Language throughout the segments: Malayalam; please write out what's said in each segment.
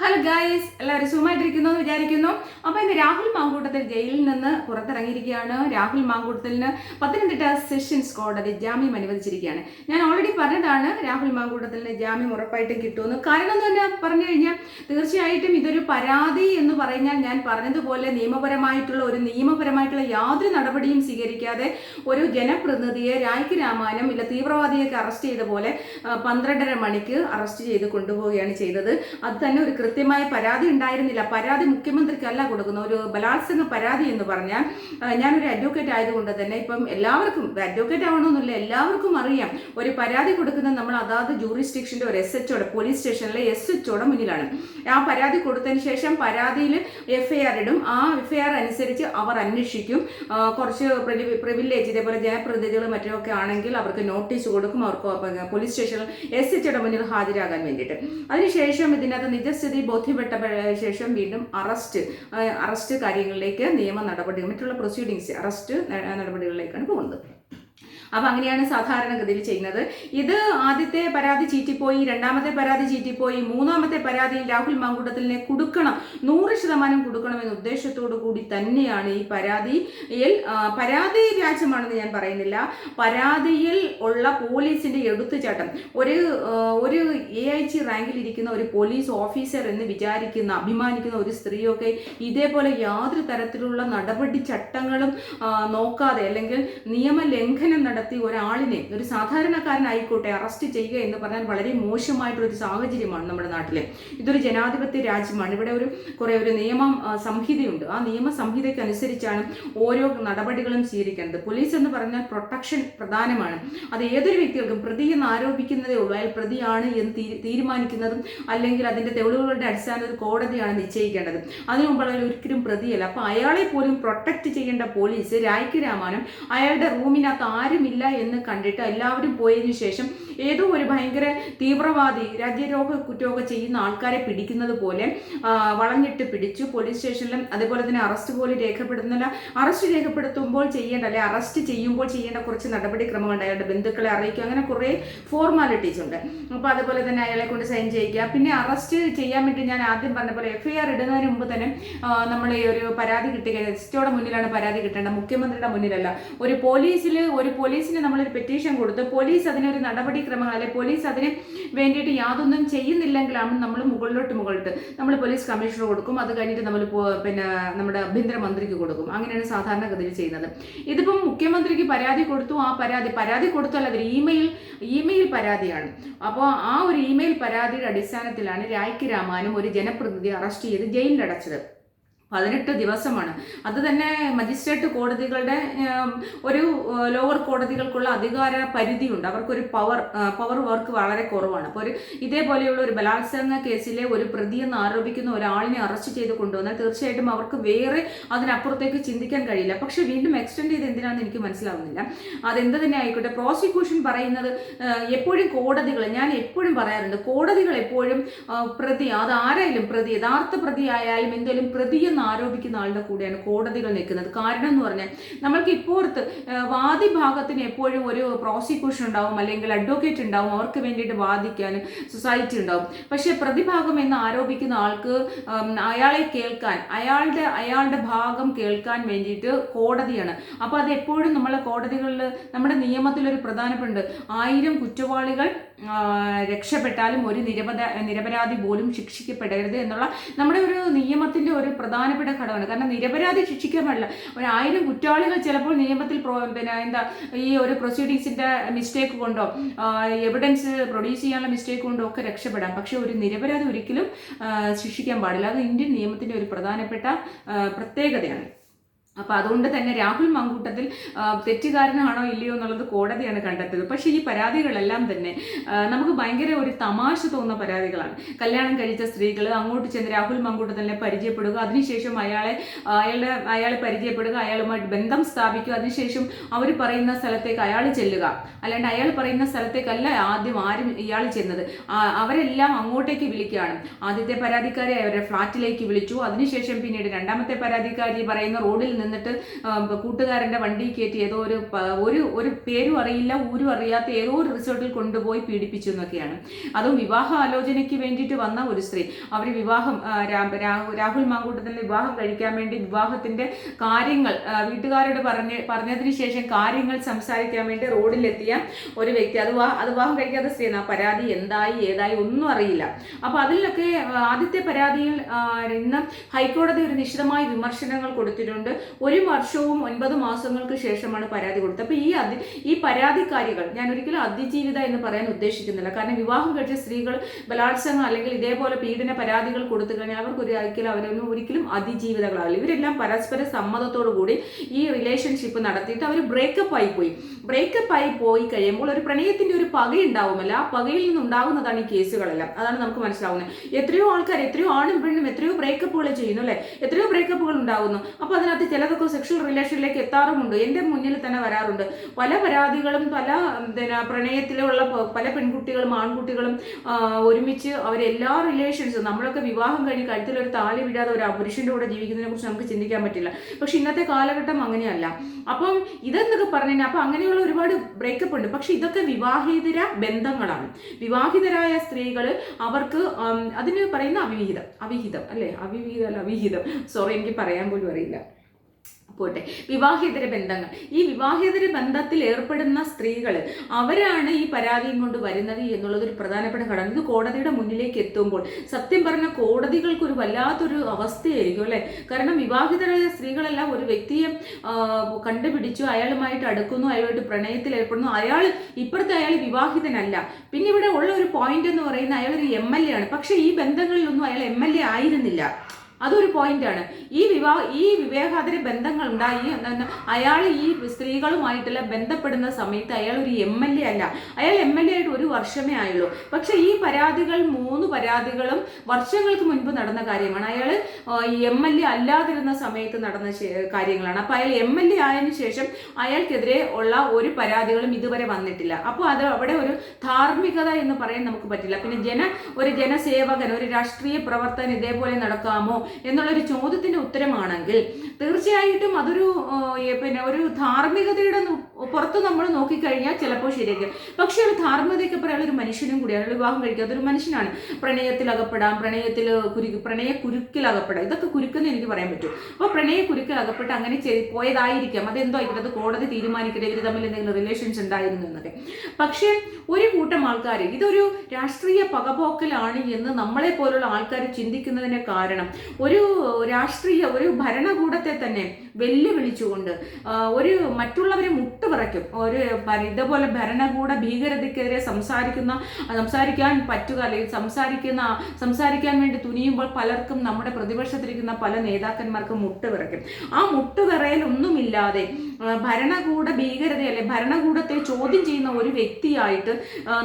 ഹലോ ഗായ്സ് എല്ലാവരും സുഖമായിട്ടിരിക്കുന്നു എന്ന് വിചാരിക്കുന്നു. അപ്പോൾ ഇന്ന് രാഹുൽ മാങ്കൂട്ടത്തിൽ ജയിലിൽ നിന്ന് പുറത്തിറങ്ങിയിരിക്കുകയാണ്. രാഹുൽ മാങ്കൂട്ടത്തിന് പത്തനംതിട്ട സെഷൻസ് കോടതി ജാമ്യം അനുവദിച്ചിരിക്കുകയാണ്. ഞാൻ ഓൾറെഡി പറഞ്ഞതാണ് രാഹുൽ മാങ്കൂട്ടത്തിന് ജാമ്യം ഉറപ്പായിട്ടും കിട്ടുമെന്ന്. കാരണം എന്ന് തന്നെ പറഞ്ഞു കഴിഞ്ഞാൽ തീർച്ചയായിട്ടും ഇതൊരു പരാതി എന്ന് പറഞ്ഞാൽ ഞാൻ പറഞ്ഞതുപോലെ നിയമപരമായിട്ടുള്ള ഒരു നിയമപരമായിട്ടുള്ള യാതൊരു നടപടിയും സ്വീകരിക്കാതെ ഒരു ജനപ്രതിനിധിയെ രായ്ക്ക് രാമാനം ഇല്ല തീവ്രവാദിയൊക്കെ അറസ്റ്റ് ചെയ്ത പോലെ പന്ത്രണ്ടര മണിക്ക് അറസ്റ്റ് ചെയ്ത് കൊണ്ടുപോവുകയാണ് ചെയ്തത്. അത് തന്നെ ഒരു കൃത്യമായ പരാതി ഉണ്ടായിരുന്നില്ല. പരാതി മുഖ്യമന്ത്രിക്കല്ല കൊടുക്കുന്ന ഒരു ബലാത്സംഗ പരാതി എന്ന് പറഞ്ഞാൽ ഞാനൊരു അഡ്വക്കേറ്റ് ആയതുകൊണ്ട് തന്നെ ഇപ്പം എല്ലാവർക്കും അഡ്വക്കേറ്റ് ആവണമെന്നില്ല എല്ലാവർക്കും അറിയാം. ഒരു പരാതി കൊടുക്കുന്ന നമ്മൾ അതാത് ജൂറിസ്ഡിക്ഷന്റെ ഒരു എസ് എച്ചോടെ പോലീസ് സ്റ്റേഷനിലെ എസ് എച്ചോടെ മുന്നിലാണ്. ആ പരാതി കൊടുത്തതിന് ശേഷം പരാതിയിൽ എഫ് ഐ ആർ ഇടും. ആ എഫ് ഐ ആർ അനുസരിച്ച് അവർ അന്വേഷിക്കും. കുറച്ച് പ്രിവിലേജ് ഇതേപോലെ ജനപ്രതിനിധികൾ മറ്റുമൊക്കെ ആണെങ്കിൽ അവർക്ക് നോട്ടീസ് കൊടുക്കും. അവർക്ക് പോലീസ് സ്റ്റേഷനിൽ എസ് എച്ചോടെ മുന്നിൽ ഹാജരാകാൻ വേണ്ടിയിട്ട്. അതിനുശേഷം ഇതിനകത്ത് നിജസ്ഥിതി ബോധ്യപ്പെട്ട ശേഷം വീണ്ടും അറസ്റ്റ് അറസ്റ്റ് കാര്യങ്ങളിലേക്ക് നിയമ നടപടികൾ മറ്റുള്ള പ്രൊസീഡിങ്സ് അറസ്റ്റ് നടപടികളിലേക്കാണ് പോകുന്നത്. അപ്പം അങ്ങനെയാണ് സാധാരണഗതിയിൽ ചെയ്യുന്നത്. ഇത് ആദ്യത്തെ പരാതി ചീറ്റിപ്പോയി രണ്ടാമത്തെ പരാതി ചീറ്റിപ്പോയി മൂന്നാമത്തെ പരാതിയിൽ രാഹുൽ മാങ്കൂട്ടത്തിലിനെ കൊടുക്കണം നൂറ് ശതമാനം കൊടുക്കണം എന്ന ഉദ്ദേശത്തോടു കൂടി തന്നെയാണ് ഈ പരാതിയിൽ പരാതി വ്യാജമാണെന്ന് ഞാൻ പറയുന്നില്ല. പരാതിയിൽ ഉള്ള പോലീസിന്റെ എടുത്തുചാട്ടം ഒരു ഒരു എ ഐ ജി റാങ്കിൽ ഇരിക്കുന്ന ഒരു പോലീസ് ഓഫീസർ എന്ന് വിചാരിക്കുന്ന അഭിമാനിക്കുന്ന ഒരു സ്ത്രീയൊക്കെ ഇതേപോലെ യാതൊരു തരത്തിലുള്ള നടപടി ചട്ടങ്ങളും നോക്കാതെ അല്ലെങ്കിൽ നിയമലംഘനം നടത്തി ഒരാളിനെ ഒരു സാധാരണക്കാരനായിക്കോട്ടെ അറസ്റ്റ് ചെയ്യുക എന്ന് പറഞ്ഞാൽ വളരെ മോശമായിട്ടുള്ള ഒരു സാഹചര്യമാണ് നമ്മുടെ നാട്ടിലെ. ഇതൊരു ജനാധിപത്യ രാജ്യമാണ്. ഇവിടെ ഒരു കുറേ ഒരു നിയമ സംഹിതയുണ്ട്. ആ നിയമ സംഹിതയ്ക്കനുസരിച്ചാണ് ഓരോ നടപടികളും സ്വീകരിക്കേണ്ടത് പോലീസ് എന്ന് പറഞ്ഞാൽ പ്രൊട്ടക്ഷൻ പ്രധാനമാണ്. അത് ഏതൊരു വ്യക്തികൾക്കും പ്രതി എന്ന് ആരോപിക്കുന്നതേ ഉള്ളൂ. അയാൾ പ്രതിയാണ് എന്ന് തീരുമാനിക്കുന്നതും അല്ലെങ്കിൽ അതിന്റെ തെളിവുകളുടെ അടിസ്ഥാനത്തിൽ കോടതിയാണ് നിശ്ചയിക്കേണ്ടത്. അതിനു മുമ്പ് അയാൾ ഒരിക്കലും പ്രതിയല്ല. അപ്പൊ അയാളെ പോലും പ്രൊട്ടക്ട് ചെയ്യേണ്ട പോലീസ് രായ്ക്ക് രാമാനം അയാളുടെ റൂമിനകത്ത് ആരുമില്ല എന്ന് കണ്ടിട്ട് എല്ലാവരും പോയതിനു ശേഷം ഏതോ ഒരു ഭയങ്കര തീവ്രവാദി രാജ്യരോഗ കുറ്റമൊക്കെ ചെയ്യുന്ന ആൾക്കാരെ പിടിക്കുന്നത് പോലെ വളഞ്ഞിട്ട് പിടിച്ചു. പോലീസ് സ്റ്റേഷനിലും അതുപോലെ തന്നെ അറസ്റ്റ് പോലും രേഖപ്പെടുത്തുന്നില്ല അറസ്റ്റ് രേഖപ്പെടുത്തുമ്പോൾ ചെയ്യേണ്ട അല്ലെ അറസ്റ്റ് ചെയ്യുമ്പോൾ ചെയ്യേണ്ട കുറച്ച് നടപടിക്രമം ഉണ്ട് അയാളുടെ ബന്ധുക്കളെ അറിയിക്കുക അങ്ങനെ കുറേ ഫോർമാലിറ്റീസ് ഉണ്ട്. അപ്പോൾ അതുപോലെ തന്നെ അയാളെ കൊണ്ട് സൈൻ ചെയ്യിക്കുക. പിന്നെ അറസ്റ്റ് ചെയ്യാൻ വേണ്ടി ഞാൻ ആദ്യം പറഞ്ഞ പോലെ എഫ് ഐ ആർ ഇടുന്നതിന് മുമ്പ് തന്നെ നമ്മൾ ഈ ഒരു പരാതി കിട്ടുക എസ്റ്റോടെ മുന്നിലാണ് പരാതി കിട്ടേണ്ടത്. മുഖ്യമന്ത്രിയുടെ മുന്നിലല്ല. ഒരു പോലീസിൽ ഒരു പോലീസിന് നമ്മളൊരു പെറ്റീഷൻ കൊടുത്ത് പോലീസ് അതിനൊരു നടപടിക്രമങ്ങൾ അല്ലെ പോലീസ് അതിന് വേണ്ടിയിട്ട് യാതൊന്നും ചെയ്യുന്നില്ലെങ്കിലാണ് നമ്മൾ മുകളിലോട്ട് മുകളിലോട്ട് നമ്മൾ പോലീസ് കമ്മീഷണർ കൊടുക്കും. അത് കഴിഞ്ഞിട്ട് നമ്മൾ പിന്നെ നമ്മുടെ ആഭ്യന്തര മന്ത്രിക്ക് കൊടുക്കും. അങ്ങനെയാണ് സാധാരണഗതിയിൽ ചെയ്യുന്നത്. ഇതിപ്പം മുഖ്യമന്ത്രിക്ക് പരാതി കൊടുത്തു. ആ പരാതി പരാതി കൊടുത്തല്ല അതൊരു ഇമെയിൽ ഇമെയിൽ പരാതിയാണ്. അപ്പോൾ ആ ഒരു ഇമെയിൽ പരാതിയുടെ അടിസ്ഥാനത്തിലാണ് രായ്ക്ക് രാമാനും ഒരു ജനപ്രതിനിധി അറസ്റ്റ് ചെയ്ത് ജയിലിൽ അടച്ചത് പതിനെട്ട് ദിവസമാണ്. അത് തന്നെ മജിസ്ട്രേറ്റ് കോടതികളുടെ ഒരു ലോവർ കോടതികൾക്കുള്ള അധികാര പരിധിയുണ്ട്. അവർക്കൊരു പവർ പവർ വർക്ക് വളരെ കുറവാണ്. അപ്പോൾ ഒരു ഇതേപോലെയുള്ള ഒരു ബലാത്സംഗ കേസിലെ ഒരു പ്രതി എന്ന് ആരോപിക്കുന്ന ഒരാളിനെ അറസ്റ്റ് ചെയ്ത് കൊണ്ടുവന്നാൽ തീർച്ചയായിട്ടും അവർക്ക് വേറെ അതിനപ്പുറത്തേക്ക് ചിന്തിക്കാൻ കഴിയില്ല. പക്ഷെ വീണ്ടും എക്സ്റ്റെൻഡ് ചെയ്ത് എന്തിനാണെന്ന് എനിക്ക് മനസ്സിലാവുന്നില്ല. അതെന്ത് തന്നെ ആയിക്കോട്ടെ പ്രോസിക്യൂഷൻ പറയുന്നത് എപ്പോഴും കോടതികൾ ഞാൻ എപ്പോഴും പറയാറുണ്ട് കോടതികൾ എപ്പോഴും പ്രതി അത് ആരായാലും പ്രതി യഥാർത്ഥ പ്രതി ആയാലും എന്തെങ്കിലും പ്രതി എന്ന് ആരോപിക്കുന്ന ആളുടെ കൂടെയാണ് കോടതികൾ നിൽക്കുന്നത്. കാരണം എന്ന് പറഞ്ഞാൽ നമ്മൾക്ക് ഇപ്പോഴത്ത് വാദി ഭാഗത്തിന് എപ്പോഴും ഒരു പ്രോസിക്യൂഷൻ ഉണ്ടാവും അല്ലെങ്കിൽ അഡ്വക്കേറ്റ് ഉണ്ടാവും അവർക്ക് വേണ്ടിയിട്ട് വാദിക്കാനും സൊസൈറ്റി ഉണ്ടാവും. പക്ഷേ പ്രതിഭാഗം എന്ന് ആരോപിക്കുന്ന ആൾക്ക് അയാളെ കേൾക്കാൻ അയാളുടെ അയാളുടെ ഭാഗം കേൾക്കാൻ വേണ്ടിയിട്ട് കോടതിയാണ്. അപ്പോൾ അത് എപ്പോഴും നമ്മളെ കോടതികളിൽ നമ്മുടെ നിയമത്തിലൊരു പ്രധാനപ്പെട്ട ആയിരം കുറ്റവാളികൾ രക്ഷപ്പെട്ടാലും ഒരു നിരപത നിരപരാധി പോലും ശിക്ഷിക്കപ്പെടരുത് എന്നുള്ള നമ്മുടെ ഒരു നിയമത്തിന്റെ ഒരു പ്രധാനപ്പെട്ട ഘടകമാണ്. കാരണം നിരപരാധി ശിക്ഷിക്കാൻ പാടില്ല. ഒരു ആയിരം കുറ്റവാളികൾ ചിലപ്പോൾ നിയമത്തിൽ പിന്നെ എന്താ ഈ ഒരു പ്രൊസീഡിങ്സിന്റെ മിസ്റ്റേക്ക് കൊണ്ടോ എവിഡൻസ് പ്രൊഡ്യൂസ് ചെയ്യാനുള്ള മിസ്റ്റേക്ക് കൊണ്ടോ ഒക്കെ രക്ഷപ്പെടാം. പക്ഷേ ഒരു നിരപരാധി ഒരിക്കലും ശിക്ഷിക്കാൻ പാടില്ല. അത് ഇന്ത്യൻ നിയമത്തിന്റെ ഒരു പ്രധാനപ്പെട്ട പ്രത്യേകതയാണ്. അപ്പോൾ അതുകൊണ്ട് തന്നെ രാഹുൽ മങ്കൂട്ടത്തിൽ തെറ്റുകാരനാണോ ഇല്ലയോ എന്നുള്ളത് കോടതിയാണ് കണ്ടെത്തിയത്. പക്ഷേ ഈ പരാതികളെല്ലാം തന്നെ നമുക്ക് ഭയങ്കര ഒരു തമാശ തോന്നുന്ന പരാതികളാണ്. കല്യാണം കഴിച്ച സ്ത്രീകൾ അങ്ങോട്ട് ചെന്ന് രാഹുൽ മങ്കൂട്ടത്തിനെ പരിചയപ്പെടുക അതിനുശേഷം അയാളെ അയാളുടെ അയാളെ പരിചയപ്പെടുക അയാളുമായിട്ട് ബന്ധം സ്ഥാപിക്കുക അതിനുശേഷം അവർ പറയുന്ന സ്ഥലത്തേക്ക് അയാൾ ചെല്ലുക. അല്ലാണ്ട് അയാൾ പറയുന്ന സ്ഥലത്തേക്കല്ല ആദ്യം ആരും ഇയാൾ ചെന്നത്. അവരെല്ലാം അങ്ങോട്ടേക്ക് വിളിക്കുകയാണ്. ആദ്യത്തെ പരാതിക്കാരെ അവരുടെ ഫ്ലാറ്റിലേക്ക് വിളിച്ചു. അതിനുശേഷം പിന്നീട് രണ്ടാമത്തെ പരാതിക്കാരി പറയുന്ന റോഡിൽ നിന്ന് നിന്നിട്ട് കൂട്ടുകാരന്റെ വണ്ടി കയറ്റി ഏതോ ഒരു ഒരു ഒരു പേരും അറിയില്ല ഊരും അറിയാത്ത ഏതോ ഒരു റിസോർട്ടിൽ കൊണ്ടുപോയി പീഡിപ്പിച്ചു എന്നൊക്കെയാണ്. അതും വിവാഹ ആലോചനയ്ക്ക് വേണ്ടിയിട്ട് വന്ന ഒരു സ്ത്രീ. അവർ വിവാഹം രാഹുൽ മാങ്കൂട്ടത്തിന്റെ വിവാഹം കഴിക്കാൻ വേണ്ടി വിവാഹത്തിന്റെ കാര്യങ്ങൾ വീട്ടുകാരോട് പറഞ്ഞ് പറഞ്ഞതിന് ശേഷം കാര്യങ്ങൾ സംസാരിക്കാൻ വേണ്ടി റോഡിലെത്തിയ ഒരു വ്യക്തി. അത് അത് വിവാഹം കഴിക്കാത്ത സ്ത്രീയാണ്. ആ പരാതി എന്തായി ഏതായി ഒന്നും അറിയില്ല. അപ്പോൾ അതിലൊക്കെ ആദ്യത്തെ പരാതിയിൽ ഇന്ന് ഹൈക്കോടതി ഒരു നിശ്ചിതമായ വിമർശനങ്ങൾ കൊടുത്തിട്ടുണ്ട്. ഒരു വർഷവും ഒൻപത് മാസങ്ങൾക്ക് ശേഷമാണ് പരാതി കൊടുത്തത്. അപ്പോൾ ഈ അതി ഈ പരാതിക്കാരികൾ ഞാൻ ഒരിക്കലും അതിജീവിത എന്ന് പറയാൻ ഉദ്ദേശിക്കുന്നില്ല. കാരണം വിവാഹം കഴിച്ച സ്ത്രീകൾ ബലാത്സംഗം അല്ലെങ്കിൽ ഇതേപോലെ പീഡന പരാതികൾ കൊടുത്തു കഴിഞ്ഞാൽ അവർക്ക് ഒരു ഒരിക്കലും അവരൊന്നും ഒരിക്കലും അതിജീവിതകളാവില്ല. ഇവരെല്ലാം പരസ്പര സമ്മതത്തോടു കൂടി ഈ റിലേഷൻഷിപ്പ് നടത്തിയിട്ട് അവർ ബ്രേക്കപ്പ് ആയി പോയി. ബ്രേക്കപ്പ് ആയി പോയി കഴിയുമ്പോൾ ഒരു പ്രണയത്തിന്റെ ഒരു പകയുണ്ടാവുമല്ല ആ പകയിൽ നിന്നുണ്ടാകുന്നതാണ് ഈ കേസുകളെല്ലാം. അതാണ് നമുക്ക് മനസ്സിലാവുന്നത്. എത്രയോ ആൾക്കാർ എത്രയോ ആണും പെണ്ണും എത്രയോ ബ്രേക്കപ്പുകൾ ചെയ്യുന്നു അല്ലേ? എത്രയോ ബ്രേക്കപ്പുകൾ ഉണ്ടാകുന്നു. അപ്പോൾ അതിനകത്ത് ചിലതൊക്കെ സെക്ഷൽ റിലേഷനിലേക്ക് എത്താറുമുണ്ട്. എന്റെ മുന്നിൽ തന്നെ വരാറുണ്ട്. പല പരാതികളും പല പിന്നെ പ്രണയത്തിലുള്ള പല പെൺകുട്ടികളും ആൺകുട്ടികളും ഒരുമിച്ച് അവരെല്ലാ റിലേഷൻസും നമ്മളൊക്കെ വിവാഹം കഴിഞ്ഞ് കഴുത്തിലൊരു താളി വിടാതെ ഒരു പുരുഷന്റെ കൂടെ ജീവിക്കുന്നതിനെ കുറിച്ച് നമുക്ക് ചിന്തിക്കാൻ പറ്റില്ല. പക്ഷെ ഇന്നത്തെ കാലഘട്ടം അങ്ങനെയല്ല. അപ്പം ഇതെന്നൊക്കെ പറഞ്ഞു കഴിഞ്ഞാൽ അപ്പം അങ്ങനെയുള്ള ഒരുപാട് ബ്രേക്കപ്പ് ഉണ്ട്. പക്ഷെ ഇതൊക്കെ വിവാഹിതര ബന്ധങ്ങളാണ്. വിവാഹിതരായ സ്ത്രീകൾ അവർക്ക് അതിന് പറയുന്ന അവിഹിതം. അവിഹിതം അല്ലേ? അവിഹിതം അല്ല അവിഹിതം. സോറി എനിക്ക് പറയാൻ പോലും അറിയില്ല. പോട്ടെ. വിവാഹേതര ബന്ധങ്ങൾ. ഈ വിവാഹേതര ബന്ധത്തിൽ ഏർപ്പെടുന്ന സ്ത്രീകൾ അവരാണ് ഈ പരാതിയും കൊണ്ട് വരുന്നത് എന്നുള്ളത് ഒരു പ്രധാനപ്പെട്ട ഘടകം. ഇത് കോടതിയുടെ മുന്നിലേക്ക് എത്തുമ്പോൾ സത്യം പറഞ്ഞ കോടതികൾക്ക് ഒരു വല്ലാത്തൊരു അവസ്ഥയായിരിക്കും അല്ലേ? കാരണം വിവാഹിതരായ സ്ത്രീകളെല്ലാം ഒരു വ്യക്തിയെ കണ്ടുപിടിച്ചു അയാളുമായിട്ട് അടുക്കുന്നു അയാളുമായിട്ട് പ്രണയത്തിൽ ഏർപ്പെടുന്നു. അയാൾ ഇപ്പുറത്തെ അയാൾ വിവാഹിതനല്ല. പിന്നെ ഇവിടെ ഉള്ള ഒരു പോയിന്റ് എന്ന് പറയുന്നത് അയാൾ ഒരു എം എൽ എ ആണ്. പക്ഷേ ഈ ബന്ധങ്ങളിലൊന്നും അയാൾ എം എൽ എ ആയിരുന്നില്ല. അതൊരു പോയിന്റാണ് ഈ വിവാഹ ഈ വിവേകാതര ബന്ധങ്ങൾ ഉണ്ടായി. അയാൾ ഈ സ്ത്രീകളുമായിട്ടുള്ള ബന്ധപ്പെടുന്ന സമയത്ത് അയാൾ ഒരു എം എൽ എ അല്ല. അയാൾ എം എൽ എ ആയിട്ട് ഒരു വർഷമേ ആയുള്ളൂ. പക്ഷെ ഈ പരാതികൾ മൂന്ന് പരാതികളും വർഷങ്ങൾക്ക് മുൻപ് നടന്ന കാര്യമാണ്. അയാൾ എം എൽ എ അല്ലാതിരുന്ന സമയത്ത് നടന്ന കാര്യങ്ങളാണ്. അപ്പോൾ അയാൾ എം എൽ എ ആയതിനു ശേഷം അയാൾക്കെതിരെ ഉള്ള ഒരു പരാതികളും ഇതുവരെ വന്നിട്ടില്ല. അപ്പോൾ അത് അവിടെ ഒരു ധാർമ്മികത എന്ന് പറയാൻ നമുക്ക് പറ്റില്ല. പിന്നെ ജന ഒരു ജനസേവകൻ ഒരു രാഷ്ട്രീയ പ്രവർത്തകൻ ഇതേപോലെ നടക്കാമോ? എന്നുള്ളൊരു ചോദ്യത്തിന്റെ ഉത്തരമാണെങ്കിൽ തീർച്ചയായിട്ടും അതൊരു പിന്നെ ഒരു ധാർമ്മികതയുടെ പുറത്ത് നമ്മൾ നോക്കിക്കഴിഞ്ഞാൽ ചിലപ്പോൾ ശരിയായിരിക്കും. പക്ഷേ ഒരു ധാർമ്മികതയ്ക്ക് പറയാൻ ഒരു മനുഷ്യനും കൂടിയാണ് വിവാഹം കഴിക്കാത്ത ഒരു മനുഷ്യനാണ്. പ്രണയത്തിൽ അകപ്പെടാം പ്രണയത്തിൽ കുരു പ്രണയ കുരുക്കിൽ അകപ്പെടാം ഇതൊക്കെ കുരുക്കെന്ന് എനിക്ക് പറയാൻ പറ്റും. അപ്പോൾ പ്രണയ കുരുക്കിൽ അകപ്പെട്ട് അങ്ങനെ ചെയ്ത് പോയതായിരിക്കാം. അതെന്തോ ആയിക്കോട്ടെ അത് കോടതി തീരുമാനിക്കട്ടെ ഇവർ തമ്മിൽ എന്തെങ്കിലും റിലേഷൻസ് ഉണ്ടായിരുന്നു എന്നൊക്കെ. പക്ഷേ ഒരു കൂട്ടം ആൾക്കാർ ഇതൊരു രാഷ്ട്രീയ പകപോക്കലാണ് എന്ന് നമ്മളെ പോലുള്ള ആൾക്കാർ ചിന്തിക്കുന്നതിന് കാരണം ഒരു രാഷ്ട്രീയ ഒരു ഭരണകൂടത്തെ തന്നെ വെല്ലുവിളിച്ചുകൊണ്ട് ഒരു മറ്റുള്ളവരെ മുട്ടുപറയ്ക്കും ഒരു ഇതുപോലെ ഭരണകൂട ഭീകരതയ്ക്കെതിരെ സംസാരിക്കുന്ന സംസാരിക്കാൻ പറ്റുക അല്ലെങ്കിൽ സംസാരിക്കുന്ന സംസാരിക്കാൻ വേണ്ടി തുനിയുമ്പോൾ പലർക്കും നമ്മുടെ പ്രതിപക്ഷത്തിരിക്കുന്ന പല നേതാക്കന്മാർക്കും മുട്ടുപിറയ്ക്കും ആ മുട്ടുപിറയലൊന്നുമില്ലാതെ ഭരണകൂട ഭീകരത അല്ലെ ഭരണകൂടത്തെ ചോദ്യം ചെയ്യുന്ന ഒരു വ്യക്തിയായിട്ട്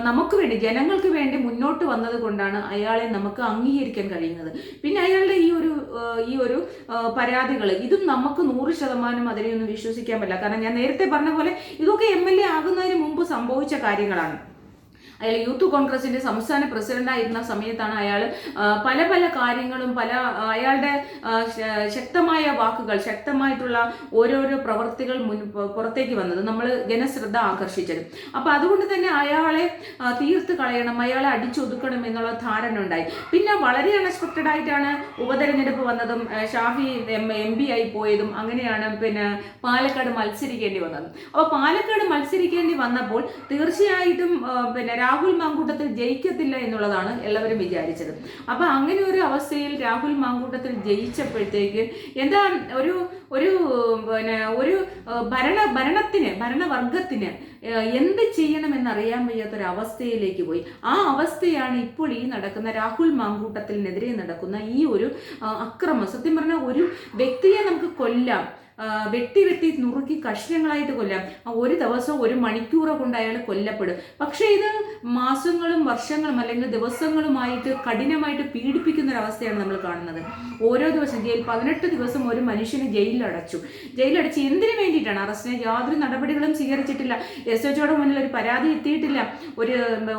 നമുക്ക് വേണ്ടി ജനങ്ങൾക്ക് വേണ്ടി മുന്നോട്ട് വന്നത് കൊണ്ടാണ് അയാളെ നമുക്ക് അംഗീകരിക്കാൻ കഴിയുന്നത്. പിന്നെ അയാളുടെ ഈ ഒരു ഈ ഒരു പരാതികൾ ഇതും നമുക്ക് നൂറ് ശതമാനം അതിനെയൊന്നും വിശ്വസിക്കാൻ പറ്റില്ല. കാരണം ഞാൻ നേരത്തെ പറഞ്ഞ പോലെ ഇതൊക്കെ എം എൽ എ ആകുന്നതിന് മുമ്പ് സംഭവിച്ച കാര്യങ്ങളാണ്. അയാൾ യൂത്ത് കോൺഗ്രസിന്റെ സംസ്ഥാന പ്രസിഡന്റായിരുന്ന സമയത്താണ് അയാൾ പല പല കാര്യങ്ങളും പല അയാളുടെ ശക്തമായ വാക്കുകൾ ശക്തമായിട്ടുള്ള ഓരോരോ പ്രവർത്തികൾ മുൻ പുറത്തേക്ക് വന്നത്. നമ്മൾ ജനശ്രദ്ധ ആകർഷിച്ചത്. അപ്പോൾ അതുകൊണ്ട് തന്നെ അയാളെ തീർത്ത് കളയണം അയാളെ അടിച്ചൊതുക്കണം എന്നുള്ള ധാരണ ഉണ്ടായി. പിന്നെ വളരെ അൺഎക്സ്പെക്റ്റഡ് ആയിട്ടാണ് ഉപതെരഞ്ഞെടുപ്പ് വന്നതും ഷാഫി എം പി ആയി പോയതും അങ്ങനെയാണ് പിന്നെ പാലക്കാട് മത്സരിക്കേണ്ടി വന്നത്. അപ്പോൾ പാലക്കാട് മത്സരിക്കേണ്ടി വന്നപ്പോൾ തീർച്ചയായിട്ടും പിന്നെ രാഹുൽ മാങ്കൂട്ടത്തിൽ ജയിക്കത്തില്ല എന്നുള്ളതാണ് എല്ലാവരും വിചാരിച്ചത്. അപ്പോൾ അങ്ങനെ ഒരു അവസ്ഥയിൽ രാഹുൽ മാങ്കൂട്ടത്തിൽ ജയിച്ചപ്പോഴത്തേക്ക് എന്താ ഒരു ഒരു പിന്നെ ഒരു ഭരണ ഭരണത്തിന് ഭരണവർഗത്തിന് എന്ത് ചെയ്യണമെന്നറിയാൻ വയ്യാത്തൊരു അവസ്ഥയിലേക്ക് പോയി. ആ അവസ്ഥയാണ് ഇപ്പോൾ ഈ നടക്കുന്ന രാഹുൽ മാങ്കൂട്ടത്തിനെതിരെ നടക്കുന്ന ഈ ഒരു അക്രമം. സത്യം പറഞ്ഞാൽ ഒരു വ്യക്തിയെ നമുക്ക് കൊല്ലാം. വെട്ടി വെട്ടി നുറുക്കി കഷ്ണങ്ങളായിട്ട് കൊല്ലാം. ഒരു ദിവസം ഒരു മണിക്കൂറോ കൊണ്ട് അയാൾ കൊല്ലപ്പെടും. പക്ഷേ ഇത് മാസങ്ങളും വർഷങ്ങളും അല്ലെങ്കിൽ ദിവസങ്ങളുമായിട്ട് കഠിനമായിട്ട് പീഡിപ്പിക്കുന്ന ഒരു അവസ്ഥയാണ് നമ്മൾ കാണുന്നത്. ഓരോ ദിവസം ജയിൽ പതിനെട്ട് ദിവസം ഒരു മനുഷ്യനെ ജയിലിലടച്ചു. ജയിലടച്ച് എന്തിനു വേണ്ടിയിട്ടാണ്? അറസ്റ്റിന് യാതൊരു നടപടികളും സ്വീകരിച്ചിട്ടില്ല. എസ് എച്ചോടെ മുന്നിൽ ഒരു പരാതി എത്തിയിട്ടില്ല. ഒരു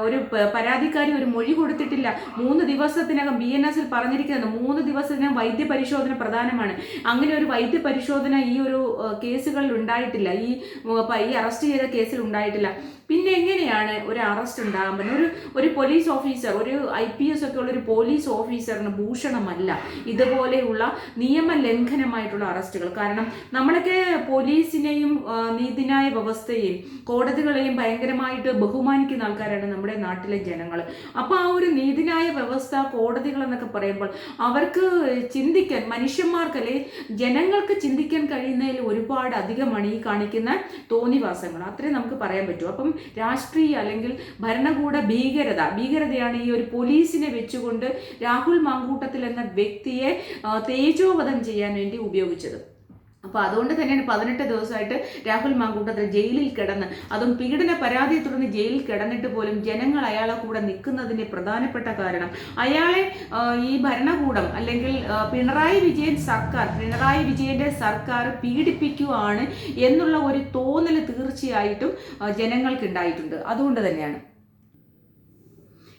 ഒരു പരാതിക്കാരി ഒരു മൊഴി കൊടുത്തിട്ടില്ല. മൂന്ന് ദിവസത്തിനകം ബി എൻ എസിൽ പറഞ്ഞിരിക്കുന്നത് മൂന്ന് ദിവസത്തിനകം വൈദ്യ പരിശോധന പ്രധാനമാണ്. അങ്ങനെ ഒരു വൈദ്യ പരിശോധന ഈ ഒരു കേസുകളിൽ ഉണ്ടായിട്ടില്ല. ഈ ഈ അറസ്റ്റ് ചെയ്ത കേസിൽ ഉണ്ടായിട്ടില്ല. പിന്നെ എങ്ങനെയാണ് ഒരു അറസ്റ്റ് ഉണ്ടാകാൻ പറ്റുന്നത്? ഒരു ഒരു പോലീസ് ഓഫീസർ ഒരു ഐ പി എസ് ഒക്കെ ഉള്ള ഒരു പോലീസ് ഓഫീസറിന് ഭൂഷണമല്ല. ഇതുപോലെയുള്ള നിയമലംഘനമായിട്ടുള്ള അറസ്റ്റുകൾ കാരണം നമ്മളൊക്കെ പോലീസിനെയും നീതിന്യായ വ്യവസ്ഥയെയും കോടതികളെയും ഭയങ്കരമായിട്ട് ബഹുമാനിക്കുന്ന ആൾക്കാരാണ് നമ്മുടെ നാട്ടിലെ ജനങ്ങൾ. അപ്പോൾ ആ ഒരു നീതിന്യായ വ്യവസ്ഥ കോടതികൾ എന്നൊക്കെ പറയുമ്പോൾ അവർക്ക് ചിന്തിക്കാൻ മനുഷ്യന്മാർക്ക് അല്ലെ ജനങ്ങൾക്ക് ചിന്തിക്കാൻ കഴിയുന്നതിൽ ഒരുപാട് അധികമാണ് ഈ കാണിക്കുന്ന തോന്നിവാസങ്ങൾ. അത്രേ നമുക്ക് പറയാൻ പറ്റൂ. അപ്പം രാഷ്ട്രീയ അല്ലെങ്കിൽ ഭരണകൂട ഭീകരത. ഭീകരതയാണ് ഈ ഒരു പോലീസിനെ വെച്ചുകൊണ്ട് രാഹുൽ മാങ്കൂട്ടത്തിൽ എന്ന വ്യക്തിയെ തേജോവധം ചെയ്യാൻ വേണ്ടി ഉപയോഗിച്ചത്. അപ്പോൾ അതുകൊണ്ട് തന്നെയാണ് പതിനെട്ട് ദിവസമായിട്ട് രാഹുൽ മാങ്കൂട്ടത്തിൽ ജയിലിൽ കിടന്ന് അതും പീഡന പരാതിയെ തുടർന്ന് ജയിലിൽ കിടന്നിട്ട് പോലും ജനങ്ങൾ അയാളെ കൂടെ നിൽക്കുന്നതിന്റെ പ്രധാനപ്പെട്ട കാരണം. അയാളെ ഈ ഭരണകൂടം അല്ലെങ്കിൽ പിണറായി വിജയൻ സർക്കാർ പിണറായി വിജയന്റെ സർക്കാർ പീഡിപ്പിക്കുവാണ് എന്നുള്ള ഒരു തോന്നൽ തീർച്ചയായിട്ടും ആ, ജനങ്ങൾക്ക് ഉണ്ടായിട്ടുണ്ട് അതുകൊണ്ട് തന്നെയാണ്.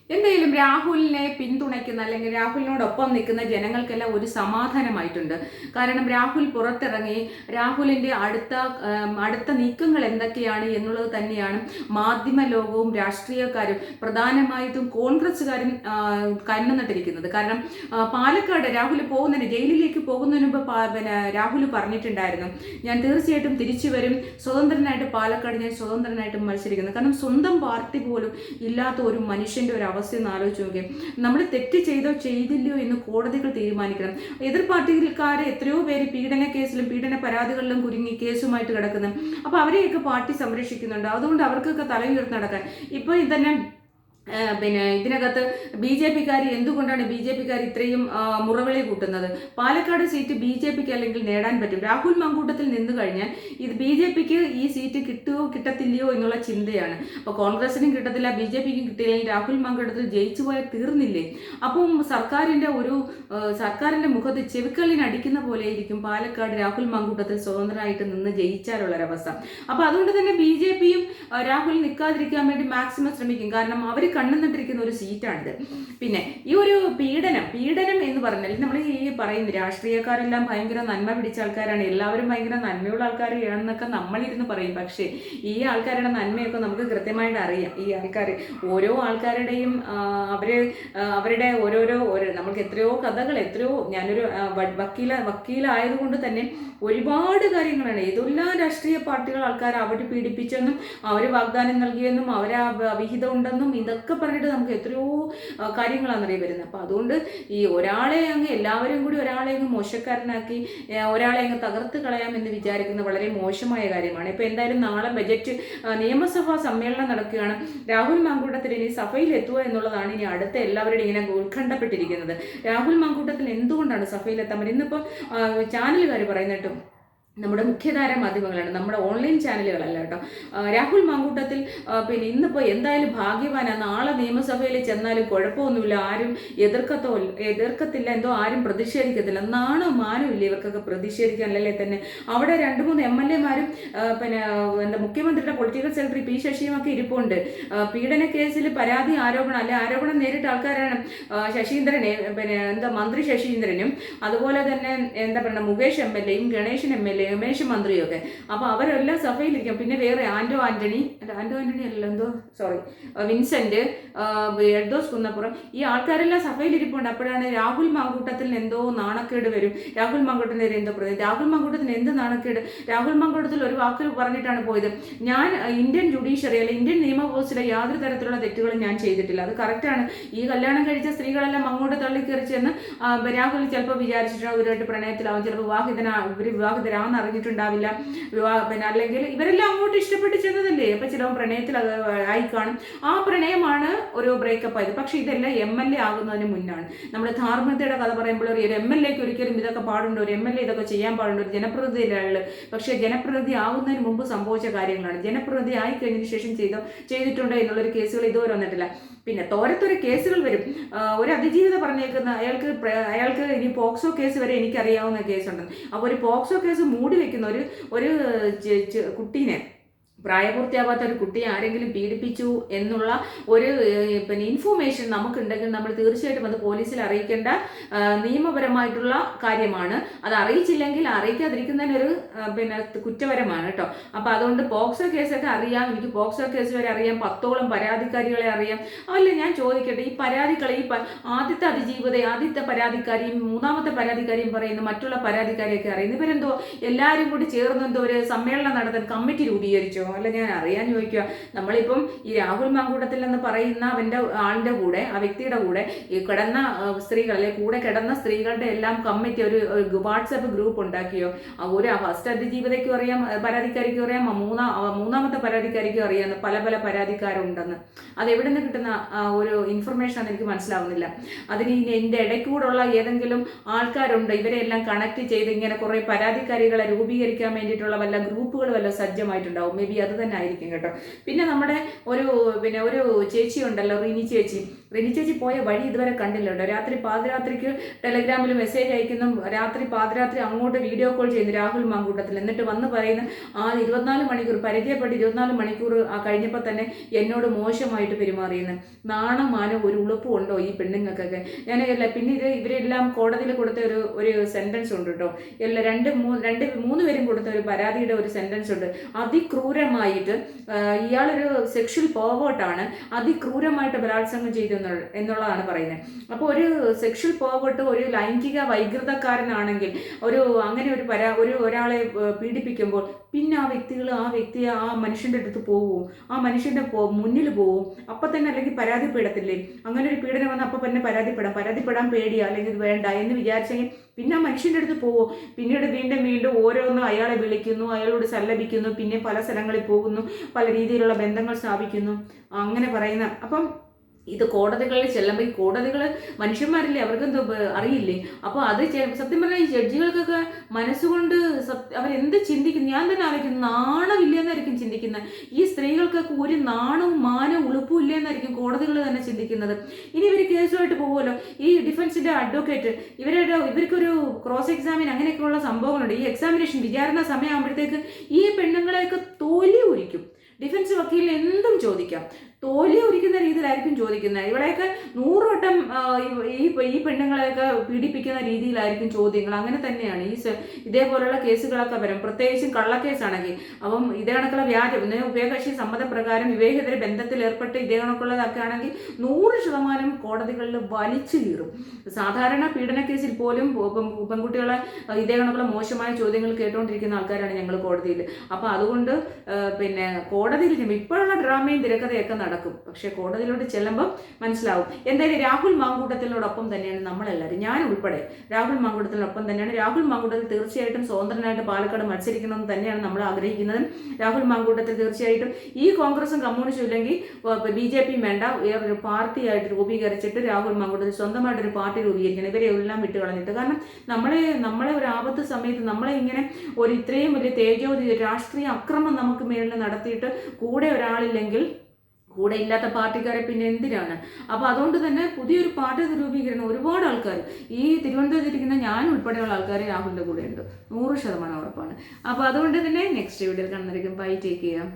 എന്തായാലും രാഹുലിനെ പിന്തുണയ്ക്കുന്ന അല്ലെങ്കിൽ രാഹുലിനോടൊപ്പം നിൽക്കുന്ന ജനങ്ങൾക്കെല്ലാം ഒരു സമാധാനമായിട്ടുണ്ട്. കാരണം രാഹുൽ പുറത്തിറങ്ങി രാഹുലിന്റെ അടുത്ത അടുത്ത നീക്കങ്ങൾ എന്തൊക്കെയാണ് എന്നുള്ളത് തന്നെയാണ് മാധ്യമ ലോകവും രാഷ്ട്രീയക്കാരും പ്രധാനമായിട്ടും കോൺഗ്രസ്സുകാരും കന്നിട്ടിരിക്കുന്നത് കാരണം പാലക്കാട് രാഹുൽ പോകുന്നതിന് ജയിലിലേക്ക് പോകുന്നതിന് മുമ്പ് പിന്നെ രാഹുൽ പറഞ്ഞിട്ടുണ്ടായിരുന്നു ഞാൻ തീർച്ചയായിട്ടും തിരിച്ചു വരും. സ്വതന്ത്രനായിട്ട് പാലക്കാട് ഞാൻ സ്വതന്ത്രനായിട്ട് മത്സരിക്കുന്നത് കാരണം സ്വന്തം പാർട്ടി പോലും ഇല്ലാത്ത ഒരു മനുഷ്യന്റെ ഒരു അവസ്ഥ ഒന്ന് ആലോചിച്ച് നോക്കിയാൽ നമ്മൾ തെറ്റ് ചെയ്തോ ചെയ്തില്ലയോ എന്ന് കോടതികൾ തീരുമാനിക്കണം. എതിർ പാർട്ടിക്കാരെ എത്രയോ പേര് പീഡന കേസിലും പീഡന പരാതികളിലും കുരുങ്ങി കേസുമായിട്ട് കിടക്കുന്നു. അപ്പോൾ അവരെയൊക്കെ പാർട്ടി സംരക്ഷിക്കുന്നുണ്ട്. അതുകൊണ്ട് അവർക്കൊക്കെ തലയുയർത്തി നടക്കാൻ. ഇപ്പോൾ തന്നെ ആ, പിന്നെ ഇതിനകത്ത് ബി ജെ പിക്കാർ എന്തുകൊണ്ടാണ് ബി ജെ പിക്കാർ ഇത്രയും മുറവിളി കൂട്ടുന്നത്? പാലക്കാട് സീറ്റ് ബി ജെ പിക്ക് അല്ലെങ്കിൽ നേടാൻ പറ്റും. രാഹുൽ മങ്കൂട്ടത്തിൽ നിന്ന് കഴിഞ്ഞാൽ ഇത് ബി ജെ പിക്ക് ഈ സീറ്റ് കിട്ടുമോ കിട്ടത്തില്ലയോ എന്നുള്ള ചിന്തയാണ്. അപ്പോൾ കോൺഗ്രസിനും കിട്ടത്തില്ല ബി ജെ പിക്കും കിട്ടിയില്ലെങ്കിൽ രാഹുൽ മങ്കൂട്ടത്തിൽ ജയിച്ചു പോയാൽ തീർന്നില്ലേ? അപ്പം സർക്കാരിന്റെ ഒരു സർക്കാരിന്റെ മുഖത്ത് ചെവിക്കല്ലിനടിക്കുന്ന പോലെ ഇരിക്കും പാലക്കാട് രാഹുൽ മങ്കൂട്ടത്തിൽ സ്വതന്ത്രമായിട്ട് നിന്ന് ജയിച്ചാലുള്ളൊരവസ്ഥ. അപ്പോൾ അതുകൊണ്ട് തന്നെ ബി ജെ പിയും രാഹുൽ നിൽക്കാതിരിക്കാൻ വേണ്ടി മാക്സിമം ശ്രമിക്കും. കാരണം അവർ കണ്ണുനട്ടിരിക്കുന്ന ഒരു സീറ്റാണിത്. പിന്നെ ഈ ഒരു പീഡനം പീഡനം എന്ന് പറഞ്ഞാൽ നമ്മൾ ഈ പറയുന്ന രാഷ്ട്രീയക്കാരെല്ലാം ഭയങ്കര നന്മ പിടിച്ച ആൾക്കാരാണ് എല്ലാവരും ഭയങ്കര നന്മയുള്ള ആൾക്കാരെയാണെന്നൊക്കെ നമ്മളിരുന്ന് പറയും. പക്ഷേ ഈ ആൾക്കാരുടെ നന്മയൊക്കെ നമുക്ക് കൃത്യമായിട്ട് അറിയാം. ഈ ആൾക്കാർ ഓരോ ആൾക്കാരുടെയും അവർ അവർ അവരുടെ ഓരോരോ ഓരോ നമുക്ക് എത്രയോ കഥകൾ എത്രയോ ഞാനൊരു വക്കീല വക്കീലായതുകൊണ്ട് തന്നെ ഒരുപാട് കാര്യങ്ങളാണ്. ഏതെല്ലാം രാഷ്ട്രീയ പാർട്ടികൾ ആൾക്കാർ അവിടെ പീഡിപ്പിച്ചെന്നും അവർ വാഗ്ദാനം നൽകിയെന്നും അവരെ വിഹിതം ഉണ്ടെന്നും ഇതൊക്കെ പറഞ്ഞിട്ട് നമുക്ക് എത്രയോ ആ, കാര്യങ്ങളാണ് അറിയാൻ വരുന്നത് അപ്പം അതുകൊണ്ട് ഈ ഒരാളെ അങ്ങ് എല്ലാവരും കൂടി ഒരാളെ അങ്ങ് മോശക്കാരനാക്കി ഒരാളെ അങ്ങ് തകർത്ത് കളയാമെന്ന് വിചാരിക്കുന്നത് വളരെ മോശമായ കാര്യമാണ്. ഇപ്പം എന്തായാലും നാളെ ബജറ്റ് നിയമസഭാ സമ്മേളനം നടക്കുകയാണ്. രാഹുൽ മാങ്കൂട്ടത്തിൽ ഇനി സഭയിൽ എത്തുക എന്നുള്ളതാണ് ഇനി അടുത്ത എല്ലാവരുടെയും ഇങ്ങനെ ഉത്കണ്ഠപ്പെട്ടിരിക്കുന്നത് രാഹുൽ മാങ്കൂട്ടത്തിൽ എന്തുകൊണ്ടാണ് സഭയിൽ എത്താൻ ഇന്നിപ്പോൾ ചാനലുകാർ പറയുന്നിട്ടും നമ്മുടെ മുഖ്യധാര മാധ്യമങ്ങളാണ് നമ്മുടെ ഓൺലൈൻ ചാനലുകളല്ല കേട്ടോ. രാഹുൽ മാങ്കൂട്ടത്തിൽ പിന്നെ ഇന്നിപ്പോൾ എന്തായാലും ഭാഗ്യവാനാണ്. നാളെ നിയമസഭയിൽ ചെന്നാലും കുഴപ്പമൊന്നുമില്ല. ആരും എതിർക്കത്തോ എതിർക്കത്തില്ല എന്തോ ആരും പ്രതിഷേധിക്കത്തില്ല. നാണോ മാനോ ഇല്ല ഇവർക്കൊക്കെ പ്രതിഷേധിക്കാനല്ലേ തന്നെ. അവിടെ രണ്ട് മൂന്ന് എം എൽ എമാരും പിന്നെ എന്താ മുഖ്യമന്ത്രിയുടെ പൊളിറ്റിക്കൽ സെക്രട്ടറി പി ശശിയും ഒക്കെ ഇരിപ്പുണ്ട്. പീഡന കേസിൽ പരാതി ആരോപണം അല്ലെ ആരോപണം നേരിട്ട ആൾക്കാരാണ് ശശീന്ദ്രനെ പിന്നെ എന്താ മന്ത്രി ശശീന്ദ്രനും. അതുപോലെ തന്നെ എന്താ പറയുക മുകേഷ് എം എൽ എയും Ganesan M L A Ramesh മന്ത്രിയൊക്കെ. അപ്പോൾ അവരെല്ലാം സഭയിലിരിക്കും. പിന്നെ വേറെ ആൻഡോ അല്ല ആൻഡോ ആന്റണി അല്ല എന്തോ? സോറി. വിൻസെന്റ് ആ, എൽദോസ് കുന്നപ്പുറം. ഈ ആൾക്കാരെല്ലാം സഭയിലിരിപ്പുണ്ട്. അപ്പോഴാണ് രാഹുൽ മാങ്കൂട്ടത്തിൽ എന്തോ നാണക്കേട് വരും. രാഹുൽ മാങ്കൂട്ടത്തിനെതിരെ എന്തോ പ്രതി രാഹുൽ മാങ്കൂട്ടത്തിന് എന്ത് നാണക്കേട്? രാഹുൽ മാങ്കൂട്ടത്തിൽ ഒരു വാക്ക് പറഞ്ഞിട്ടാണ് പോയത്. ഞാൻ ഇന്ത്യൻ ജുഡീഷ്യറി അല്ലെ ഇന്ത്യൻ നിയമവ്യവസ്ഥയിലെ യാതൊരു തരത്തിലുള്ള തെറ്റുകളും ഞാൻ ചെയ്തിട്ടില്ല. അത് കറക്റ്റാണ്. ഈ കല്യാണം കഴിച്ച സ്ത്രീകളെല്ലാം അങ്ങോട്ട് തള്ളിക്കറിച്ചെന്ന് രാഹുൽ ചിലപ്പോൾ വിചാരിച്ചിട്ടുണ്ടാവും ഇവരുമായിട്ട് പ്രണയത്തിലാവും. ചിലപ്പോൾ വിവാഹിതനാ ഇവർ വിവാഹിതരാണെന്ന് അറിഞ്ഞിട്ടുണ്ടാവില്ല. വിവാഹ പിന്നെ അല്ലെങ്കിൽ ഇവരെല്ലാം അങ്ങോട്ട് ഇഷ്ടപ്പെട്ട് ചെന്നതല്ലേ? അപ്പം ചിലവൻ പ്രണയത്തിൽ അത് ആയി കാണും ആ പ്രണയമാണ് ഒരു ബ്രേക്കപ്പ് ആയത്. പക്ഷേ ഇതെല്ലാം എം എൽ എ ആകുന്നതിന് മുന്നാണ്. നമ്മുടെ ധാർമ്മികതയുടെ കഥ പറയുമ്പോൾ ഒരു എം എൽ എക്ക് ഒരിക്കലും ഇതൊക്കെ പാടുണ്ടോ? ഒരു എം എൽ എ ഇതൊക്കെ ചെയ്യാൻ പാടുണ്ടോ? ഒരു ജനപ്രതിനിധിയിലുള്ള പക്ഷേ ജനപ്രതിനിധി ആവുന്നതിന് മുമ്പ് സംഭവിച്ച കാര്യങ്ങളാണ്. ജനപ്രതിനിധി ആയി കഴിഞ്ഞതിന് ശേഷം ചെയ്തോ ചെയ്തിട്ടുണ്ടോ എന്നുള്ളൊരു കേസുകൾ ഇതുവരെ വന്നിട്ടില്ല. പിന്നെ തോരത്തൊരു കേസുകൾ വരും. ഒരു അതിജീവിത പറഞ്ഞേക്കുന്ന അയാൾക്ക് അയാൾക്ക് ഇനി പോക്സോ കേസ് വരെ എനിക്കറിയാവുന്ന കേസുണ്ട്. അപ്പോൾ ഒരു പോക്സോ കേസ് മൂടി വെക്കുന്ന ഒരു ഒരു കുട്ടീനെ. പ്രായപൂർത്തിയാവാത്ത ഒരു കുട്ടിയെ ആരെങ്കിലും പീഡിപ്പിച്ചു എന്നുള്ള ഒരു പിന്നെ ഇൻഫോർമേഷൻ നമുക്കുണ്ടെങ്കിൽ നമ്മൾ തീർച്ചയായിട്ടും അത് പോലീസിൽ അറിയിക്കേണ്ട നിയമപരമായിട്ടുള്ള കാര്യമാണ്. അത് അറിയിച്ചില്ലെങ്കിൽ അറിയിക്കാതിരിക്കുന്നതിനൊരു പിന്നെ കുറ്റപരമാണ് കേട്ടോ. അപ്പൊ അതുകൊണ്ട് പോക്സോ കേസൊക്കെ അറിയാം എനിക്ക് പോക്സോ കേസ് വരെ അറിയാം പത്തോളം പരാതിക്കാരികളെ അറിയാം. അല്ല ഞാൻ ചോദിക്കട്ടെ ഈ പരാതികളെ ഈ ആദ്യത്തെ അതിജീവിത ആദ്യത്തെ പരാതിക്കാരിയും മൂന്നാമത്തെ പരാതിക്കാരിയും പറയുന്ന മറ്റുള്ള പരാതിക്കാരെയൊക്കെ അറിയുന്നു ഇവരെന്തോ എല്ലാവരും കൂടി ചേർന്നെന്തോ ഒരു സമ്മേളനം നടത്താൻ കമ്മിറ്റി രൂപീകരിച്ചോ? അല്ല ഞാൻ അറിയാൻ ചോദിക്കുക. നമ്മളിപ്പം ഈ രാഹുൽ മാങ്കൂട്ടത്തിൽ എന്ന് പറയുന്ന അവന്റെ ആളിന്റെ കൂടെ ആ വ്യക്തിയുടെ കൂടെ ഈ കിടന്ന സ്ത്രീകൾ അല്ലെ കൂടെ കിടന്ന സ്ത്രീകളുടെ എല്ലാം കമ്മിറ്റി ഒരു വാട്സപ്പ് ഗ്രൂപ്പ് ഉണ്ടാക്കിയോ? ഒരു ഫസ്റ്റ് അതിജീവിതയ്ക്കും അറിയാം പരാതിക്കാരിക്കും അറിയാം മൂന്നാം മൂന്നാ മൂന്നാമത്തെ പരാതിക്കാരിക്കും അറിയാം പല പല പരാതിക്കാരുണ്ടെന്ന്. അത് എവിടെ നിന്ന് കിട്ടുന്ന ഒരു ഇൻഫർമേഷൻ എനിക്ക് മനസ്സിലാവുന്നില്ല. അതിന് എന്റെ ഇടയ്ക്കൂടുള്ള ഏതെങ്കിലും ആൾക്കാരുണ്ട്? ഇവരെല്ലാം കണക്ട് ചെയ്ത് ഇങ്ങനെ കുറേ പരാതിക്കാരികളെ രൂപീകരിക്കാൻ വേണ്ടിയിട്ടുള്ള വല്ല ഗ്രൂപ്പുകൾ വല്ല സജ്ജമായിട്ടുണ്ടാവും. മേ ബി അത് തന്നെ ആയിരിക്കും കേട്ടോ. പിന്നെ നമ്മുടെ ഒരു പിന്നെ ഒരു ചേച്ചി ഉണ്ടല്ലോ റിനി ചേച്ചി. റിനി ചേച്ചി പോയ വഴി ഇതുവരെ കണ്ടില്ലല്ലോ. രാത്രി പാതിരാത്രിക്ക് ടെലഗ്രാമിൽ മെസ്സേജ് അയക്കുന്നു. രാത്രി പാതിരാത്രി അങ്ങോട്ട് വീഡിയോ കോൾ ചെയ്യുന്നു രാഹുൽ മാങ്കൂട്ടത്തിൽ. എന്നിട്ട് വന്ന് പറയുന്ന ആ ഇരുപത്തിനാല് മണിക്കൂർ പരിചയപ്പെട്ട് ഇരുപത്തിനാല് മണിക്കൂർ ആ കഴിഞ്ഞപ്പോൾ തന്നെ എന്നോട് മോശമായിട്ട് പെരുമാറിയെന്ന്. നാണം ഒരു ഉളുപ്പും ഉണ്ടോ ഈ പെണ്ണുങ്ങൾക്കൊക്കെ? ഞാൻ അല്ല പിന്നെ ഇത് ഇവരെല്ലാം കോടതിയിൽ കൊടുത്ത ഒരു ഒരു സെന്റൻസ് ഉണ്ട് കേട്ടോ. എല്ലാ രണ്ട് മൂന്ന് രണ്ട് മൂന്ന് പേരും കൊടുത്ത ഒരു പരാതിയുടെ ഒരു സെന്റൻസ് ഉണ്ട്. അതിക്രൂരമായിട്ട് ഇയാളൊരു സെക്ഷൽ പോവേർട്ടാണ് അതിക്രൂരമായിട്ട് ബലാത്സംഗം ചെയ്തു എന്നുള്ള- എന്നുള്ളതാണ് പറയുന്നത്. അപ്പോൾ ഒരു സെക്ഷൽ പോവട്ട് ഒരു ലൈംഗിക വൈകൃതക്കാരനാണെങ്കിൽ ഒരു അങ്ങനെ ഒരു പരാ ഒരു ഒരാളെ പീഡിപ്പിക്കുമ്പോൾ പിന്നെ ആ വ്യക്തികൾ ആ വ്യക്തിയെ ആ മനുഷ്യന്റെ അടുത്ത് പോവും. ആ മനുഷ്യന്റെ മുന്നിൽ പോവും. അപ്പം തന്നെ അല്ലെങ്കിൽ പരാതിപ്പെടത്തില്ലേ? അങ്ങനെ ഒരു പീഡനം വന്ന അപ്പം തന്നെ പരാതിപ്പെടാം. പരാതിപ്പെടാൻ പേടിയാ. അല്ലെങ്കിൽ വേണ്ട എന്ന് വിചാരിച്ചെങ്കിൽ പിന്നെ ആ മനുഷ്യന്റെ അടുത്ത് പോവും. പിന്നീട് വീണ്ടും വീണ്ടും ഓരോന്നും അയാളെ വിളിക്കുന്നു. അയാളോട് സല്ലപിക്കുന്നു. പിന്നെ പല സ്ഥലങ്ങളിൽ പോകുന്നു. പല രീതിയിലുള്ള ബന്ധങ്ങൾ സ്ഥാപിക്കുന്നു. അങ്ങനെ പറയുന്ന അപ്പം ഇത് കോടതികളിൽ ചെല്ലുമ്പോൾ ഈ കോടതികൾ മനുഷ്യന്മാരില്ലേ അവർക്ക് എന്തോ അറിയില്ലേ? അപ്പോൾ അത് സത്യം പറഞ്ഞാൽ ഈ ജഡ്ജികൾക്കൊക്കെ മനസ്സുകൊണ്ട് അവരെന്ത് ചിന്തിക്കുന്നു? ഞാൻ തന്നെ ആലോചിക്കുന്നു നാണമില്ലെന്നായിരിക്കും ചിന്തിക്കുന്നത്. ഈ സ്ത്രീകൾക്കൊക്കെ ഒരു നാണവും മാനവും ഉളുപ്പും ഇല്ലെന്നായിരിക്കും കോടതികൾ തന്നെ ചിന്തിക്കുന്നത്. ഇനി ഇവർ കേസുമായിട്ട് പോകുമല്ലോ ഈ ഡിഫൻസിന്റെ അഡ്വക്കേറ്റ് ഇവരുടെ ഇവർക്കൊരു ക്രോസ് എക്സാമിൻ അങ്ങനെയൊക്കെയുള്ള സംഭവങ്ങളുണ്ട്. ഈ എക്സാമിനേഷൻ വിചാരണ സമയമാകുമ്പോഴത്തേക്ക് ഈ പെണ്ണുങ്ങളെയൊക്കെ തോലി ഉരിക്കും ഡിഫൻസ് വക്കീലിന് എന്തും ചോദിക്കാം. തോലി ഉരിക്കുന്ന രീതിയിലായിരിക്കും ചോദിക്കുന്നത്. ഇവിടെയൊക്കെ നൂറ് വട്ടം ഈ- ഈ പെണ്ണുങ്ങളെയൊക്കെ പീഡിപ്പിക്കുന്ന രീതിയിലായിരിക്കും ചോദ്യങ്ങൾ. അങ്ങനെ തന്നെയാണ്. ഈ ഇതേപോലുള്ള കേസുകളൊക്കെ വരും. പ്രത്യേകിച്ചും കള്ളക്കേസാണെങ്കിൽ. അപ്പം ഇതേ കണക്കുള്ള വ്യാജം ഉഭയകക്ഷി സമ്മതപ്രകാരം വിവേഹിതര ബന്ധത്തിൽ ഏർപ്പെട്ട് ഇതേ കണക്കുള്ളതൊക്കെ ആണെങ്കിൽ നൂറ് ശതമാനം കോടതികളിൽ വലിച്ചു കീറും. സാധാരണ പീഡന കേസിൽ പോലും പെൺ- പെൺകുട്ടികളെ ഇതേ കണക്കുള്ള മോശമായ ചോദ്യങ്ങൾ കേട്ടുകൊണ്ടിരിക്കുന്ന ആൾക്കാരാണ് ഞങ്ങൾ കോടതിയിൽ. അപ്പോൾ അതുകൊണ്ട് പിന്നെ കോടതിയിൽ ഇപ്പോഴുള്ള ഡ്രാമയും തിരക്കഥയൊക്കെ നടക്കും. പക്ഷേ കോടതിയിലോട്ട് ചെല്ലുമ്പോൾ മനസ്സിലാവും. എന്തായാലും രാഹുൽ മാങ്കൂട്ടത്തിനോടൊപ്പം തന്നെയാണ് നമ്മളെല്ലാവരും ഞാൻ ഉൾപ്പെടെ രാഹുൽ മാങ്കൂട്ടത്തിനൊപ്പം തന്നെയാണ്. രാഹുൽ മാങ്കൂട്ടത്തിൽ തീർച്ചയായിട്ടും സ്വതന്ത്രനായിട്ട് പാലക്കാട് മത്സരിക്കണമെന്ന് തന്നെയാണ് നമ്മൾ ആഗ്രഹിക്കുന്നത്. രാഹുൽ മാങ്കൂട്ടത്തിൽ തീർച്ചയായിട്ടും ഈ കോൺഗ്രസും കമ്മ്യൂണിസ്റ്റും ഇല്ലെങ്കിൽ ബി ജെ പിയും വേണ്ട വേറൊരു പാർട്ടിയായിട്ട് രൂപീകരിച്ചിട്ട് രാഹുൽ മാങ്കൂട്ടത്തിൽ സ്വന്തമായിട്ടൊരു പാർട്ടി രൂപീകരിക്കണം. ഇവരെ എല്ലാം വിട്ട് കളഞ്ഞിട്ട്. കാരണം നമ്മളെ നമ്മളെ ഒരു ആപത്ത് സമയത്ത് നമ്മളെ ഇങ്ങനെ ഒരു ഇത്രയും വലിയ തേജോതി രാഷ്ട്രീയ അക്രമം നമുക്ക് മേളിൽ നടത്തിയിട്ട് കൂടെ ഒരാളില്ലെങ്കിൽ കൂടെ ഇല്ലാത്ത പാർട്ടിക്കാരെ പിന്നെ എന്തിനാണ്? അപ്പോൾ അതുകൊണ്ട് തന്നെ പുതിയൊരു പാർട്ടി രൂപീകരണം ഒരുപാട് ആൾക്കാർ ഈ തിരുവനന്തപുരത്ത് ഇരിക്കുന്ന ഞാൻ ഉൾപ്പെടെയുള്ള ആൾക്കാർ രാഹുലിന്റെ കൂടെ ഉണ്ട് നൂറ് ശതമാനം ഉറപ്പാണ്. അപ്പോൾ അതുകൊണ്ട് തന്നെ നെക്സ്റ്റ് വീഡിയോയിൽ കാണുന്നതായിരിക്കും. ബൈ ടേക്ക് ചെയ്യാം